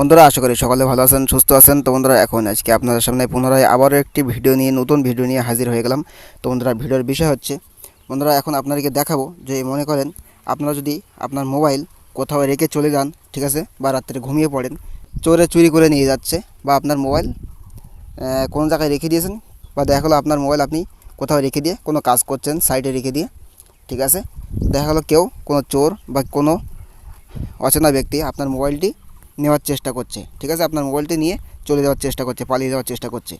বন্ধুরা, আশা করি সকলে ভালো আছেন, সুস্থ আছেন। তো বন্ধুরা, এখন আজকে আপনাদের সামনে পুনরায় আবারও একটি ভিডিও নিয়ে, নতুন ভিডিও নিয়ে হাজির হয়ে গেলাম। তো বন্ধুরা, ভিডিওর বিষয় হচ্ছে, বন্ধুরা, এখন আপনাদেরকে দেখাবো যে মনে করেন, আপনারা যদি আপনার মোবাইল কোথাও রেখে চলে যান, ঠিক আছে, বা রাত্রে ঘুমিয়ে পড়েন, চোরে চুরি করে নিয়ে যাচ্ছে, বা আপনার মোবাইল কোন জায়গায় রেখে দিয়েছেন, বা দেখা গেলো আপনার মোবাইল আপনি কোথাও রেখে দিয়ে কোনো কাজ করছেন, সাইডে রেখে দিয়ে, ঠিক আছে, দেখা গেলো কেউ কোনো চোর বা কোনো অচেনা ব্যক্তি আপনার মোবাইলটি নেওয়ার চেষ্টা করছে। ঠিক আছে? আপনার মোবাইলটি নিয়ে চলে যাওয়ার চেষ্টা করছে, পালিয়ে যাওয়ার চেষ্টা করছে।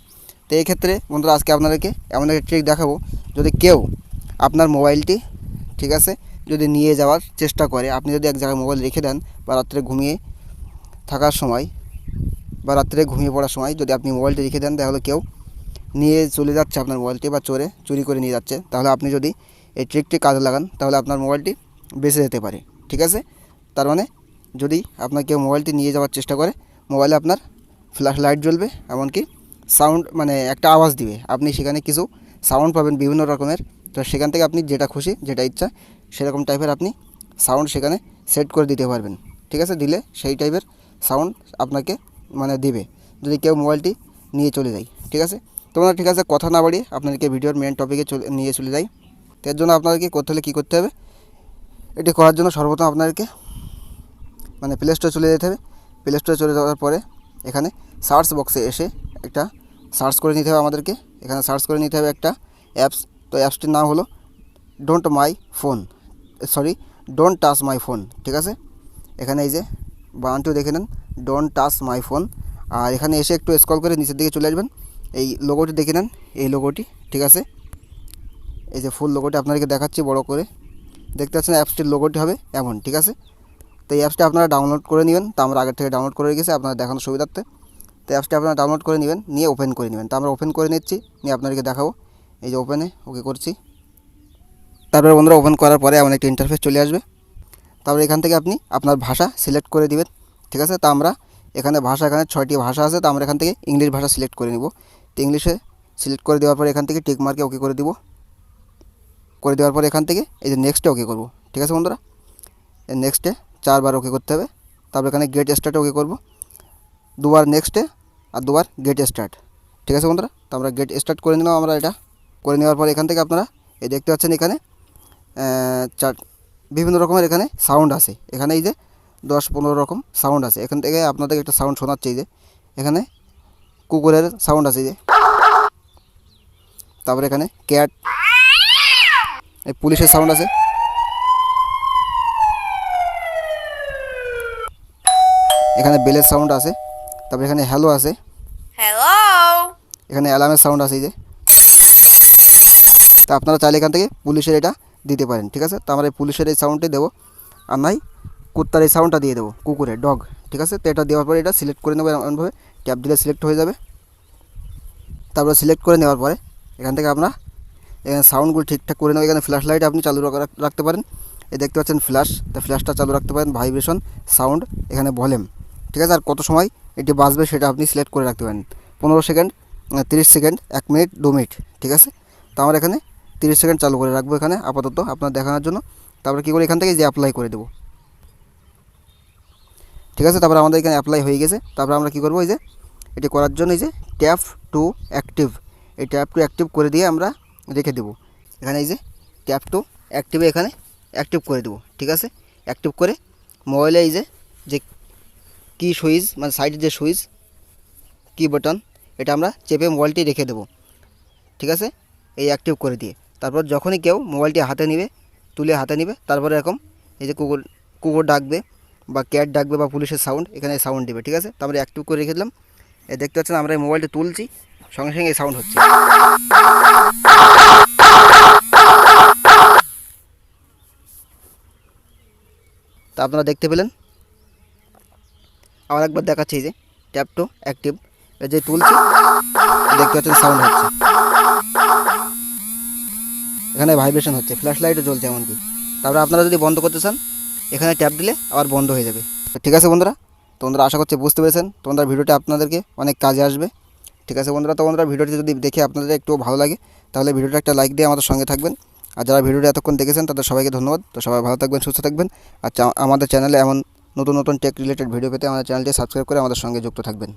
তো এই ক্ষেত্রে বন্ধুরা, আজকে আপনাদেরকে এমন একটা ট্রিক দেখাবো, যদি কেউ আপনার মোবাইলটি, ঠিক আছে, যদি নিয়ে যাওয়ার চেষ্টা করে, আপনি যদি এক জায়গায় মোবাইল রেখে দেন বা রাত্রে ঘুমিয়ে থাকার সময় বা রাত্রে ঘুমিয়ে পড়ার সময় যদি আপনি মোবাইলটি রেখে দেন, তাহলে কেউ নিয়ে চলে যাচ্ছে আপনার মোবাইলটি বা চোরে চুরি করে নিয়ে যাচ্ছে। তাহলে আপনি যদি এই ট্রিকটি কাজে লাগান, তাহলে আপনার মোবাইলটি বেঁচে যেতে পারে। ঠিক আছে? তার মানে যদি আপনার কেউ মোবাইলটি নিয়ে যাওয়ার চেষ্টা করে, মোবাইলে আপনার ফ্ল্যাশ লাইট জ্বলবে, এমনকি সাউন্ড মানে একটা আওয়াজ দিবে। আপনি সেখানে কিছু সাউন্ড পাবেন বিভিন্ন রকমের। তো সেখান থেকে আপনি যেটা খুশি, যেটা ইচ্ছা, সেরকম টাইপের আপনি সাউন্ড সেখানে সেট করে দিতে পারবেন। ঠিক আছে? দিলে সেই টাইপের সাউন্ড আপনাকে মানে দিবে, যদি কেউ মোবাইলটি নিয়ে চলে যায়। ঠিক আছে? তোমরা ঠিক আছে? কথা না বাড়িয়ে আপনাদেরকে ভিডিওর মেন টপিকে চলে, নিয়ে চলে যাই। তো এর জন্য আপনাদেরকে করতে হলে কী করতে হবে? এটি করার জন্য সর্বপ্রথম আপনাদেরকে মানে প্লে স্টোরে চলে যেতে হবে। প্লে স্টোরে চলে যাওয়ার পরে এখানে সার্চ বক্সে এসে একটা সার্চ করে নিতে হবে আমাদেরকে। এখানে সার্চ করে নিতে হবে একটা অ্যাপস তো অ্যাপসটির নাম হলো don't my phone sorry don't touch my phone ঠিক আছে? এখানে এই যে বানানটিও দেখে নেন। ডোন্ট টাচ মাই ফোন আর এখানে এসে একটু স্ক্রল করে নিচের দিকে চলে আসবেন। এই লোগোটি দেখে নেন। এই লোগোটি ঠিক আছে? এই যে ফুল লোগোটি আপনাদেরকে দেখাচ্ছি বড় করে। দেখতে পাচ্ছেন অ্যাপসটির লোগোটি হবে এমন, ঠিক আছে? তো এই অ্যাপসটা আপনারা ডাউনলোড করে নেবেন। তো আমরা আগের থেকে ডাউনলোড করে রেখেছি আপনারা দেখানোর সুবিধার্থে। তো অ্যাপসটা আপনারা ডাউনলোড করে নেবেন, নিয়ে ওপেন করে নেবেন। তো আমরা ওপেন করে নিচ্ছি, নিয়ে আপনাদেরকে দেখাবো। এই যে ওপেনে ওকে করছি। তারপরে বন্ধুরা ওপেন করার পরে এমন একটা ইন্টারফেস চলে আসবে। তারপরে এখান থেকে আপনি আপনার ভাষা সিলেক্ট করে দিবেন, ঠিক আছে? তো আমরা এখানে ভাষা, এখানে ছয়টি ভাষা আছে, তো আমরা এখান থেকে ইংলিশ ভাষা সিলেক্ট করে নিব। তো ইংলিশে সিলেক্ট করে দেওয়ার পরে এখান থেকে টিক মার্কে ওকে করে দিব। করে দেওয়ার পরে এখান থেকে এই যে নেক্সটে ওকে করব, ঠিক আছে বন্ধুরা? নেক্সটে চারবার ওকে করতে হবে। তারপর এখানে গেট স্টার্টে ওকে করব। দুবার নেক্সটে আর দুবার গেট স্টার্ট ঠিক আছে বন্ধুরা? তো আমরা গেট স্টার্ট করে নিলাম আমরা এটা। করে নেওয়ার পর এখান থেকে আপনারা এই দেখতে পাচ্ছেন এখানে চার, বিভিন্ন রকমের এখানে সাউন্ড আছে এখানে এই যে দশ পনেরো রকম সাউন্ড আছে এখান থেকে আপনাদের একটা সাউন্ড শোনাচ্ছে এই যে। এখানে কুকুরের সাউন্ড আছে যে। তারপরে এখানে ক্যাট এই পুলিশের সাউন্ড আছে এখানে বেলের সাউন্ড আছে তারপরে এখানে হ্যালো আছে। Hello? এখানে অ্যালার্মের সাউন্ড আছে এই যে। তা আপনারা চাইলে এখান থেকে পুলিশের এটা দিতে পারেন ঠিক আছে? তো আমরা এই পুলিশের এই সাউন্ডটি দেবো আর নাই কুত্তার এই সাউন্ডটা দিয়ে দেবো কুকুরের ডগ ঠিক আছে? তো এটা দেওয়ার পরে এটা সিলেক্ট করে নেব এমনভাবে ট্যাপ দিলে সিলেক্ট হয়ে যাবে। তারপরে সিলেক্ট করে নেওয়ার পরে এখান থেকে আমরা এখানে সাউন্ডগুলো ঠিকঠাক করে নেব এখানে ফ্ল্যাশ লাইট আপনি চালু রাখ- রাখতে পারেন। এই দেখতে পাচ্ছেন ফ্ল্যাশ তো ফ্ল্যাশটা চালু রাখতে পারেন ভাইব্রেশন সাউন্ড এখানে ভলিউম ঠিক আছে, আর কত সময় এটি বাজবে সেটা আপনি সিলেক্ট করে রাখতে পারেন। পনেরো সেকেন্ড তিরিশ সেকেন্ড, এক মিনিট, দু মিনিট, ঠিক আছে? তো আমরা এখানে তিরিশ সেকেন্ড চালু করে রাখব এখানে, আপাতত আপনার দেখানোর জন্য। তারপরে কী করে এখান থেকে যে অ্যাপ্লাই করে দেবো। ঠিক আছে, তারপরে আমাদের এখানে অ্যাপ্লাই হয়ে গেছে। তারপরে আমরা কী করব, এই যে, এটি করার জন্য এই যে ট্যাপ টু অ্যাক্টিভ এই ট্যাপ টু অ্যাক্টিভ করে দিয়ে আমরা রেখে দেবো। এখানে এই যে ট্যাপ টু অ্যাক্টিভে এখানে অ্যাক্টিভ করে দেবো, ঠিক আছে? অ্যাক্টিভ করে মোবাইলে এই যে যে কি সুইচ মানে সাইডের যে সুইচ, কি বাটন এটা আমরা চেপে মোবাইলটি রেখে দেবো। ঠিক আছে? এই অ্যাক্টিভ করে দিয়ে। তারপর যখনই কেউ মোবাইলটি হাতে নেবে, তুলে হাতে নেবে, তারপরে এরকম এই যে কুকুর কুকুর ডাকবে বা ক্যাট ডাকবে বা পুলিশের সাউন্ড এখানে সাউন্ড দেবে। ঠিক আছে? তো আমরা অ্যাক্টিভ করে রেখে দিলাম। এই দেখতে পাচ্ছেন, আমরা এই মোবাইলটি তুলছি, সঙ্গে সঙ্গে এই সাউন্ড হচ্ছে। তা আপনারা দেখতে পেলেন? আবার একবার দেখাচ্ছি যে, ট্যাপ টু, অ্যাক্টিভ। যে তুলছি দেখতে পাচ্ছেন সাউন্ড হচ্ছে। এখানে ভাইব্রেশন হচ্ছে ফ্ল্যাশ লাইটও জ্বলছে এমনকি। তারপরে আপনারা যদি বন্ধ করতে চান, এখানে ট্যাপ দিলে আবার বন্ধ হয়ে যাবে। ঠিক আছে বন্ধুরা? তোমরা আশা করছি বুঝতে পেরেছেন। তোমরা ভিডিওটা আপনাদেরকে অনেক কাজে আসবে। ঠিক আছে বন্ধুরা? তো বন্ধুরা, ভিডিওটি যদি দেখে আপনাদের একটু ভালো লাগে, তাহলে ভিডিওটা একটা লাইক দিয়ে আমাদের সঙ্গে থাকবেন। আর যারা ভিডিওটা এতক্ষণ দেখেছেন, তাদের সবাইকে ধন্যবাদ। তো সবাই ভালো থাকবেন, সুস্থ থাকবেন। আর আমাদের চ্যানেলে এমন নতুন নতুন টেক রিলেটেড ভিডিও পেতে আমাদের চ্যানেলটি সাবস্ক্রাইব করে আমাদের সঙ্গে যুক্ত থাকবেন।